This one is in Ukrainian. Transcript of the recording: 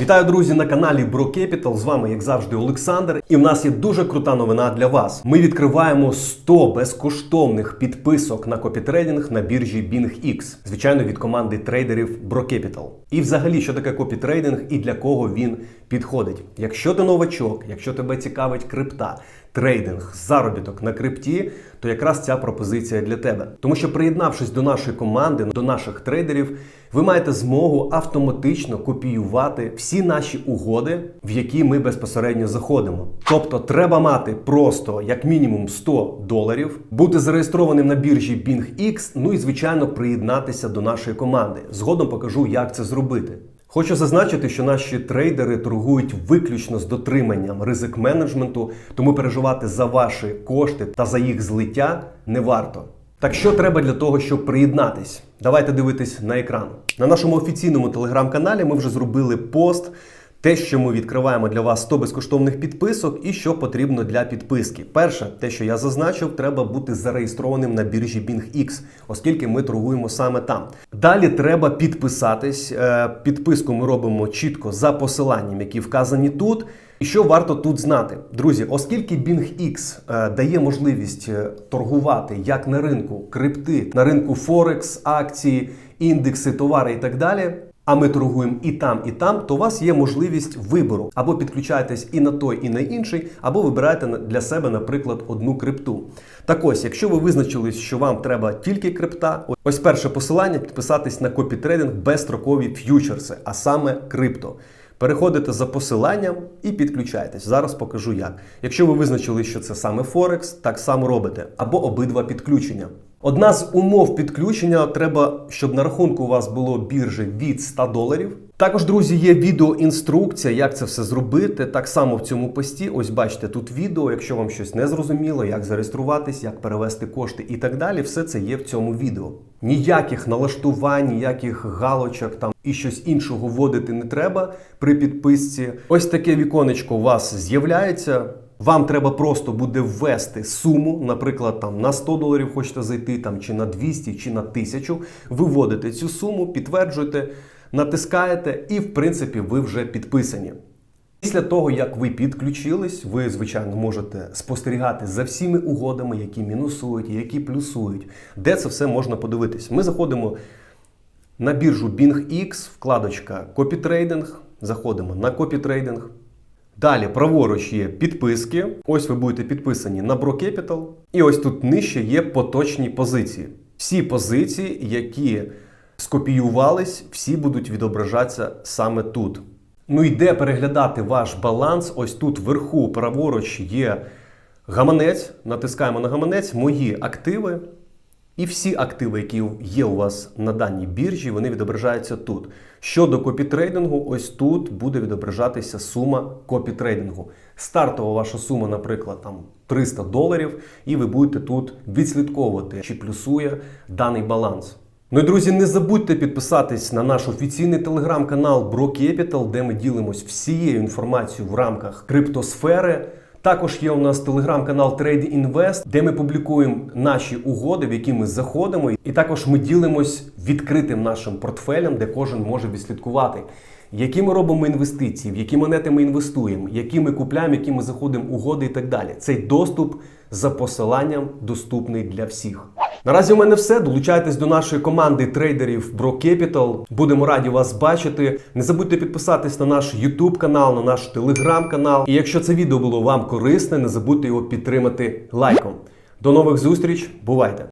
Вітаю, друзі, на каналі Bro Capital. З вами, як завжди, Олександр. І в нас є дуже крута новина для вас. Ми відкриваємо 100 безкоштовних підписок на копітрейдинг на біржі BingX. Звичайно, від команди трейдерів Bro Capital. І взагалі, що таке копітрейдинг і для кого він підходить. Якщо ти новачок, якщо тебе цікавить крипта, трейдинг, заробіток на крипті, то якраз ця пропозиція для тебе. Тому що приєднавшись до нашої команди, до наших трейдерів, ви маєте змогу автоматично копіювати всі наші угоди, в які ми безпосередньо заходимо. Тобто треба мати просто як мінімум 100 доларів, бути зареєстрованим на біржі BingX, ну і звичайно приєднатися до нашої команди. Згодом покажу, як це зробити. Хочу зазначити, що наші трейдери торгують виключно з дотриманням ризик менеджменту, тому переживати за ваші кошти та за їх злиття не варто. Так що треба для того, щоб приєднатись? Давайте дивитись на екран. На нашому офіційному телеграм-каналі ми вже зробили пост. Те, що ми відкриваємо для вас 100 безкоштовних підписок, і що потрібно для підписки. Перше, те, що я зазначив, треба бути зареєстрованим на біржі BingX, оскільки ми торгуємо саме там. Далі треба підписатись. Е, Підписку ми робимо чітко за посиланням, які вказані тут. І що варто тут знати, друзі, оскільки BingX е, дає можливість е, торгувати як на ринку крипти, на ринку Форекс, акції, індекси, товари і так далі. А ми торгуємо і там, і там, то у вас є можливість вибору або підключаєтесь і на той, і на інший, або вибираєте для себе, наприклад, одну крипту. Так ось, якщо ви визначились, що вам треба тільки крипта, ось перше посилання підписатись на копітрейдинг безстрокові ф'ючерси, а саме крипто. Переходите за посиланням і підключаєтесь. Зараз покажу як. Якщо ви визначили, що це саме Форекс, так само робите. Або обидва підключення. Одна з умов підключення треба, щоб на рахунку у вас було біржі від 100 доларів. Також, друзі, є відеоінструкція, як це все зробити. Так само в цьому пості. Ось бачите, тут відео. Якщо вам щось не зрозуміло, як зареєструватись, як перевести кошти і так далі, все це є в цьому відео. Ніяких налаштувань, ніяких галочок там і щось іншого вводити не треба при підписці. Ось таке віконечко у вас з'являється. Вам треба просто буде ввести суму, наприклад, там на 100 доларів хочете зайти, там чи на 200, чи на 1000. Ви вводите цю суму, підтверджуєте, натискаєте, і в принципі ви вже підписані. Після того, як ви підключились, ви, звичайно, можете спостерігати за всіми угодами, які мінусують, які плюсують, де це все можна подивитись. Ми заходимо на біржу BingX, вкладочка Копітрейдинг. Заходимо на копітрейдинг. Далі праворуч є підписки. Ось ви будете підписані на Bro Capital. І ось тут нижче є поточні позиції. Всі позиції, які скопіювались, всі будуть відображатися саме тут. Ну і де переглядати ваш баланс? Ось тут вверху праворуч є гаманець. Натискаємо на гаманець, мої активи. І всі активи, які є у вас на даній біржі, вони відображаються тут. Щодо копітрейдингу, ось тут буде відображатися сума копітрейдингу. Стартова ваша сума, наприклад, там 300 доларів, і ви будете тут відслідковувати, чи плюсує даний баланс. Ну і друзі, не забудьте підписатись на наш офіційний телеграм-канал Bro Capital, де ми ділимось всією інформацією в рамках криптосфери. Також є у нас телеграм-канал Trade Invest, де ми публікуємо наші угоди, в які ми заходимо. І також ми ділимось відкритим нашим портфелем, де кожен може відслідкувати, які ми робимо інвестиції, в які монети ми інвестуємо, які ми купляємо, які ми заходимо угоди і так далі. Цей доступ за посиланням доступний для всіх. Наразі у мене все. Долучайтесь до нашої команди трейдерів Bro. Будемо раді вас бачити. Не забудьте підписатись на наш YouTube канал, на наш Telegram канал. І якщо це відео було вам корисне, не забудьте його підтримати лайком. До нових зустріч, бувайте!